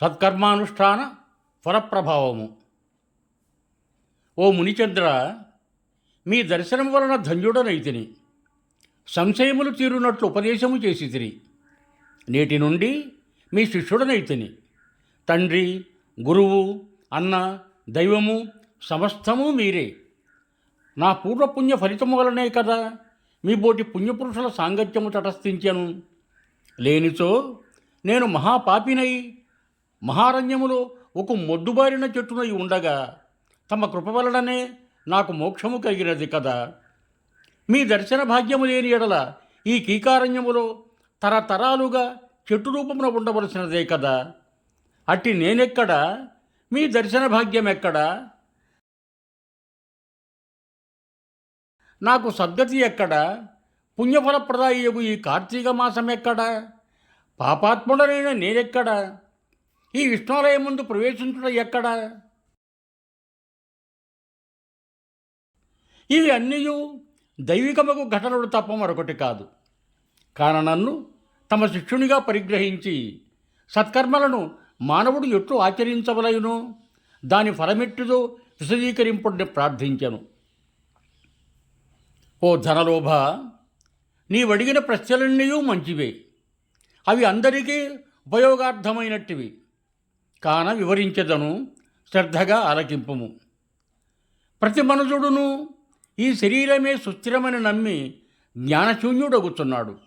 సత్కర్మానుష్ఠాన ఫలప్రభావము. ఓ మునిచంద్ర మీ దర్శనం వలన ధన్యుడనైతిని. సంశయములు తీరునట్లు ఉపదేశము చేసి తిని నేటి నుండి మీ శిష్యుడనైతిని. తండ్రి గురువు అన్న దైవము సమస్తము మీరే. నా పూర్వపుణ్య ఫలితము వలనే కదా మీ బోటి పుణ్యపురుషుల సాంగత్యము తటస్థించను. లేనిచో నేను మహాపాపినై మహారణ్యములో ఒక మొద్దుబారిన చెట్టునై ఉండగా తమ కృప వలననే నాకు మోక్షము కలిగినది కదా. మీ దర్శన భాగ్యము లేని ఎడల ఈ కీకారణ్యములో తరతరాలుగా చెట్టు రూపమున ఉండవలసినదే కదా. అట్టి నేనెక్కడా? మీ దర్శన భాగ్యం ఎక్కడా నాకు సద్గతి ఎక్కడా? పుణ్యఫలప్రదాయకు ఈ కార్తీక మాసం ఎక్కడా పాపాత్ముడనైన నేనెక్కడా? ఈ విష్ణులయం ముందు ప్రవేశించడం ఎక్కడా? ఇవి అన్నీ దైవికముకు ఘటనలు తప్ప మరొకటి కాదు. కాన నన్ను తమ శిష్యునిగా పరిగ్రహించి సత్కర్మలను మానవుడు ఎట్లు ఆచరించవలయును? దాని ఫలమెట్టుదో విశదీకరింపుడిని ప్రార్థించను. ఓ ధనలోభ నీవడిగిన ప్రశ్నలన్నీ మంచివే. అవి అందరికీ ఉపయోగార్థమైనట్టివి. కాన వివరించదను శ్రద్ధగా ఆలకింపుము. ప్రతి మనుజుడును ఈ శరీరమే సుస్థిరమని నమ్మి జ్ఞానశూన్యుడగుతున్నాడు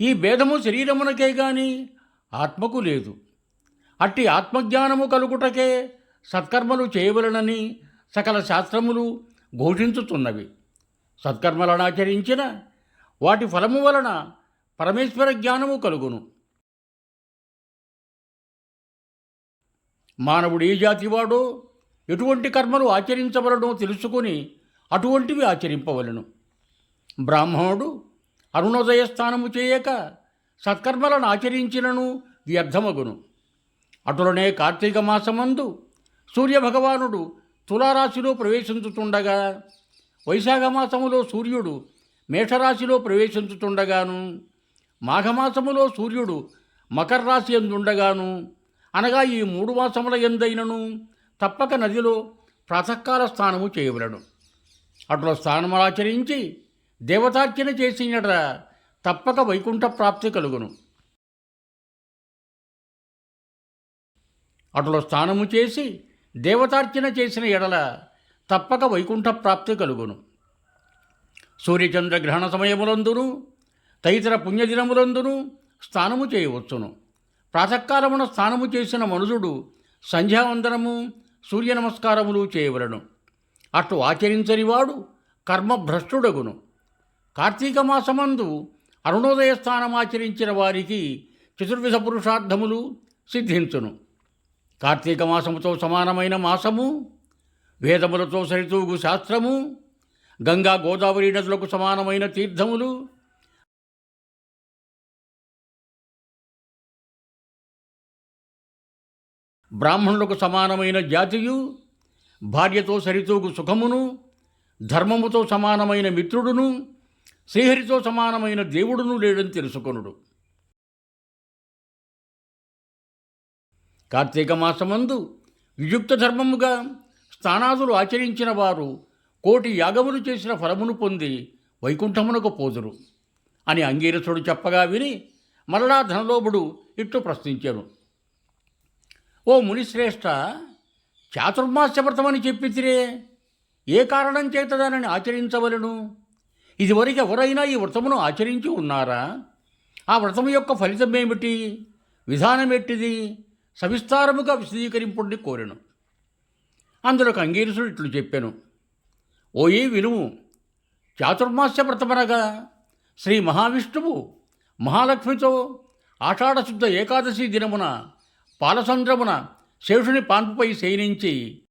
ఈ భేదము శరీరమునకే గాని ఆత్మకు లేదు. అట్టి ఆత్మజ్ఞానము కలుగుటకే సత్కర్మలు చేయవలనని సకల శాస్త్రములు ఘోషించుతున్నవి. సత్కర్మలను ఆచరించిన వాటి ఫలము వలన పరమేశ్వర జ్ఞానము కలుగును. మానవుడు ఏ జాతివాడో ఎటువంటి కర్మలు ఆచరించవలనో తెలుసుకొని అటువంటివి ఆచరింపవలను. బ్రాహ్మణుడు అరుణోదయ స్థానము చేయక సత్కర్మలను ఆచరించినను వ్యర్థమగును. అటులనే కార్తీక మాసమందు సూర్యభగవానుడు తులారాశిలో ప్రవేశించుతుండగా వైశాఖ మాసములో సూర్యుడు మేషరాశిలో ప్రవేశించుతుండగాను మాఘమాసములో సూర్యుడు మకర రాశి ఎందుండగాను అనగా ఈ మూడు మాసముల ఎందైనను తప్పక నదిలో ప్రాతకాల స్నానము చేయవలను. అట్లా స్నానములు ఆచరించి దేవతార్చన చేసినట తప్పక వైకుంఠ ప్రాప్తి కలుగును. అటులో స్నానము చేసి దేవతార్చన చేసిన ఎడల తప్పక వైకుంఠ ప్రాప్తి కలుగును. సూర్యచంద్ర గ్రహణ సమయములందును తదితర పుణ్యదినములందును స్నానము చేయవచ్చును. ప్రాతకాలమున స్నానము చేసిన మనుజుడు సంధ్యావందనము సూర్య నమస్కారములు చేయవలను. అట్లు ఆచరించనివాడు కర్మభ్రష్టుడగును. కార్తీక మాసమందు అరుణోదయ స్థానం ఆచరించిన వారికి చతుర్విధ పురుషార్థములు సిద్ధించును. కార్తీక మాసముతో సమానమైన మాసము వేదములతో సరితూగు శాస్త్రము గంగా గోదావరి నదులకు సమానమైన తీర్థములు బ్రాహ్మణులకు సమానమైన జాతియు భార్యతో సరితూగు సుఖమును ధర్మముతో సమానమైన మిత్రుడును శ్రీహరితో సమానమైన దేవుడును లేడని తెలుసుకొనుడు. కార్తీక మాసమందు వియుక్త ధర్మముగా స్థానాదులు ఆచరించిన వారు కోటి యాగములు చేసిన ఫలమును పొంది వైకుంఠమునకు పోదురు అని అంగీరసుడు చెప్పగా విని మరలా ధనలోభుడు ఇట్లు ప్రశ్నించాను. ఓ మునిశ్రేష్ఠ చాతుర్మాస్య వ్రతమని చెప్పితిరే ఏ కారణం చేత దానిని ఆచరించవలను? ఇదివరకు ఎవరైనా ఈ వ్రతమును ఆచరించి ఉన్నారా? ఆ వ్రతము యొక్క ఫలితం ఏమిటి విధానం ఎట్టిది సవిస్తారముగా విశదీకరింపుడిని కోరెను. అందులో అంగీరసుడు ఇట్లు చెప్పాను. ఓయి వినుము చాతుర్మాస్య వ్రతమనగా శ్రీ మహావిష్ణువు మహాలక్ష్మితో ఆషాఢశుద్ధ ఏకాదశి దినమున పాలసంద్రమున శేషుని పాన్పుపై శయనించి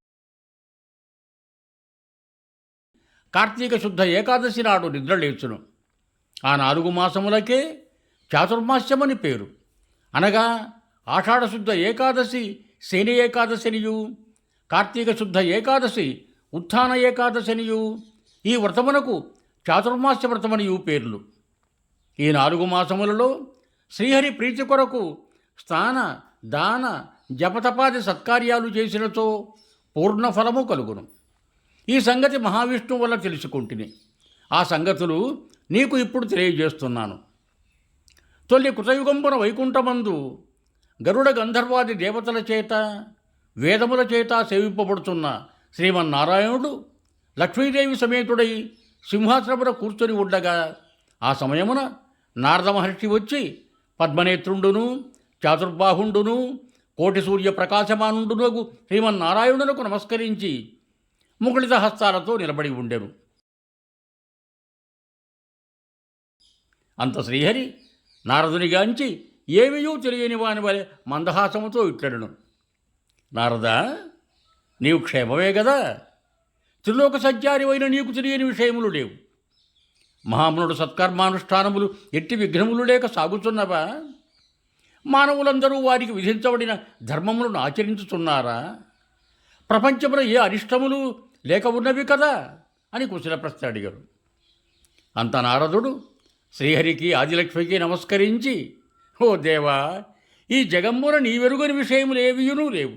కార్తీక శుద్ధ ఏకాదశి నాడు నిద్రలేచును. ఆ నాలుగు మాసములకే చాతుర్మాస్యమని పేరు. అనగా ఆషాఢశుద్ధ ఏకాదశి శని ఏకాదశనియు కార్తీక శుద్ధ ఏకాదశి ఉత్థాన ఏకాదశనియు ఈ వ్రతమునకు చాతుర్మాస్య వ్రతమనియు పేర్లు. ఈ నాలుగు మాసములలో శ్రీహరి ప్రీతి కొరకు స్నాన దాన జపతపాది సత్కార్యాలు చేసినచో పూర్ణ ఫలము కలుగును. ఈ సంగతి మహావిష్ణువు వల్ల తెలుసుకుంటుని. ఆ సంగతులు నీకు ఇప్పుడు తెలియజేస్తున్నాను. తొలి కృతయుగంపున వైకుంఠమందు గరుడ గంధర్వాది దేవతల చేత వేదముల చేత సేవింపబడుతున్న శ్రీమన్నారాయణుడు లక్ష్మీదేవి సమేతుడై సింహాసనమున కూర్చొని ఉండగా ఆ సమయమున నారద మహర్షి వచ్చి పద్మనేత్రుండును చాతుర్బాహుండును కోటి సూర్య ప్రకాశమానుండునకు శ్రీమన్నారాయణునకు నమస్కరించి ముకుళిత హస్తాలతో నిలబడి ఉండెను. అంత శ్రీహరి నారదునిగాంచి ఏమీయూ తెలియని వాని వలె మందహాసముతో ఇట్లడను. నారద నీవు క్షేమమే కదా త్రిలోక సజ్జారివైన నీకు తెలియని విషయములు లేవు. మహామునుడు సత్కర్మానుష్ఠానములు ఎట్టి విఘ్నములు లేక సాగుతున్నవా మానవులందరూ వారికి విధించబడిన ధర్మములను ఆచరించుతున్నారా? ప్రపంచంలో ఏ అరిష్టములు లేక ఉన్నవి కదా? అని కుశల ప్రశ్న అడిగారు. అంత నారదుడు శ్రీహరికి ఆదిలక్ష్మికి నమస్కరించి ఓ దేవా ఈ జగమ్మున నీవెరుగని విషయములు ఏవియునూ లేవు.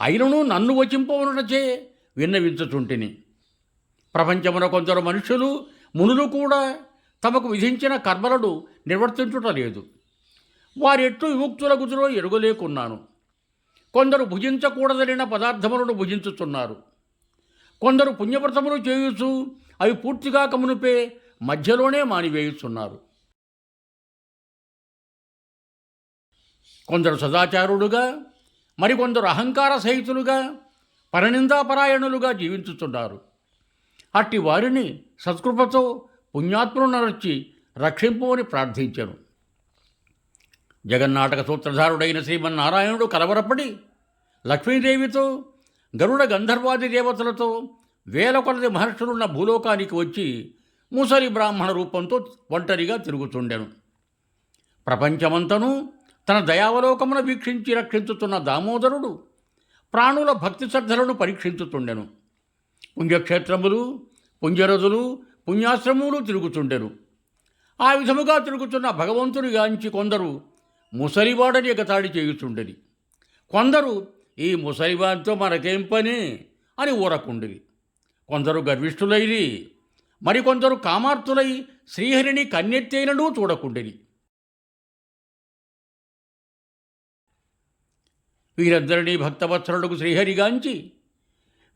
అయినను నన్ను వచింపవనచే విన్నవించుచుంటిని. ప్రపంచమున కొందరు మనుషులు మునులు కూడా తమకు విధించిన కర్మలను నిర్వర్తించుట లేదు. వారెట్టు విముక్తుల గుజులో ఎరుగలేకున్నాను. కొందరు భుజించకూడదనిన పదార్థములను భుజించుచున్నారు. కొందరు పుణ్యవ్రతములు చేయుచు అవి పూర్తిగా కమునిపే మధ్యలోనే మానివేయుచున్నారు. కొందరు సదాచారులుగా మరికొందరు అహంకార సహితులుగా పరనిందాపరాయణులుగా జీవించుతున్నారు అట్టి వారిని సత్కృపతో పుణ్యాత్ములు నరచి రక్షింపమని ప్రార్థించను. జగన్నాటక సూత్రధారుడైన శ్రీమన్నారాయణుడు కలవరపడి లక్ష్మీదేవితో గరుడ గంధర్వాది దేవతలతో వేల కొలది మహర్షులున్న భూలోకానికి వచ్చి ముసలి బ్రాహ్మణ రూపంతో ఒంటరిగా తిరుగుతుండెను. ప్రపంచమంతను తన దయావలోకమున వీక్షించి రక్షించుతున్న దామోదరుడు ప్రాణుల భక్తి శ్రద్ధలను పరీక్షించుతుండెను. పుణ్యక్షేత్రములు పుణ్యరథులు పుణ్యాశ్రములు తిరుగుతుండెను. ఆ విధముగా తిరుగుతున్న భగవంతునిగాంచి కొందరు ముసలివాడని ఎగతాడి చేయుచుండేది కొందరు ఈ ముసలివాడితో మనకేం పని? అని ఊరకుండిరి. కొందరు గర్విష్ఠులైరి మరికొందరు కామార్తులై శ్రీహరిని కన్నెత్తైనను చూడకుండిరి. వీరందరినీ భక్తవత్సరుడుకు శ్రీహరిగాంచి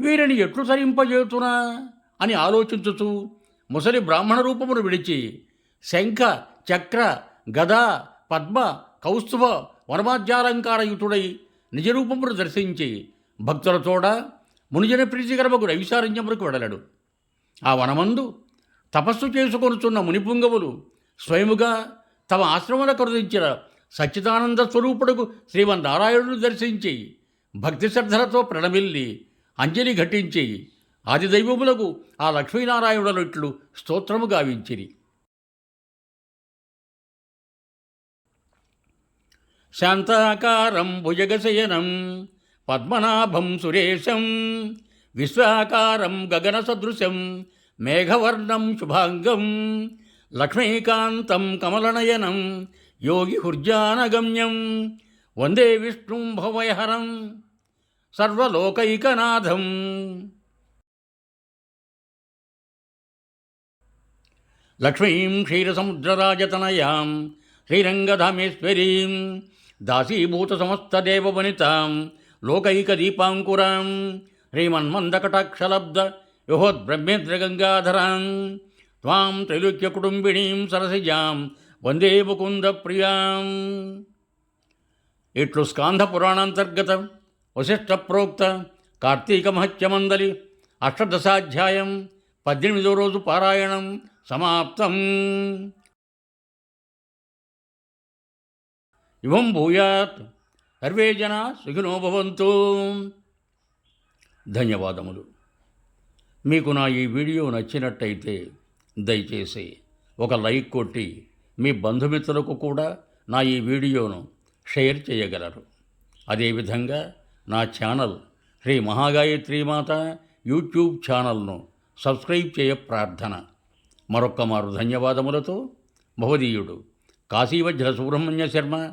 వీరిని ఎట్లు సరింపజేతునా అని ఆలోచించుచు ముసలి బ్రాహ్మణ రూపమును విడిచి శంఖ చక్ర గద పద్మ కౌస్తుభ వనమాధ్యాలంకారయుతుడై నిజరూపమును దర్శించి భక్తులతోడ మునిజన ప్రీతికరమకు రవిసారణ్యములకు వెడలడు. ఆ వనమందు తపస్సు చేసుకొనుచున్న మునిపుంగవులు స్వయముగా తమ ఆశ్రమల కరుదించిన సచ్చిదానంద స్వరూపుడుకు శ్రీమన్నారాయణుడు దర్శించి భక్తి శ్రద్ధలతో ప్రణమిల్లి అంజలి ఘటించి ఆదిదైవములకు ఆ లక్ష్మీనారాయణులట్లు స్తోత్రము గావించిరి. శాంతాకారం భుజగశయనం పద్మనాభం సురేశం విశ్వాకారం గగనసదృశం మేఘవర్ణం శుభాంగం లక్ష్మీకాంతం కమలనయనం యోగి హుర్జానగమ్యం వందే విష్ణుం భవయహరం సర్వలోకైకనాథం. లక్ష్మీం క్షీరసముద్రరాజతనయాం శ్రీరంగధామేశ్వరీం దాసీభూత సమస్తదేవ వనితాం లోకైక దీపాంకురాం శ్రీమన్మందకటాక్షలబ్ధ యుహోద్బ్రహ్మేంద్రగంగాధరాం త్వాం త్రైలోక్యకుటుంబినీం సరసిజాం వందే ముకుంద ప్రియాం ఇట్లు స్కాంధ పురాణాంతర్గత వశిష్ట ప్రోక్త కార్తీక మహత్యమందలి అష్టదశాధ్యాయం పద్దెనిమిదో రోజు పారాయణం సమాప్తం. ఇవం భూయాత్. సర్వే జన సుఖినోభవంతు ధన్యవాదములు. మీకు నా ఈ వీడియో నచ్చినట్టయితే దయచేసి ఒక లైక్ కొట్టి మీ బంధుమిత్రులకు కూడా నా ఈ వీడియోను షేర్ చేయగలరు. అదేవిధంగా నా ఛానల్ శ్రీ మహాగాయత్రి మాత యూట్యూబ్ ఛానల్ను సబ్స్క్రైబ్ చేయ ప్రార్థన. మరొక్క మారు ధన్యవాదములతో భవదీయుడు కాశీవజ్ర సుబ్రహ్మణ్య శర్మ.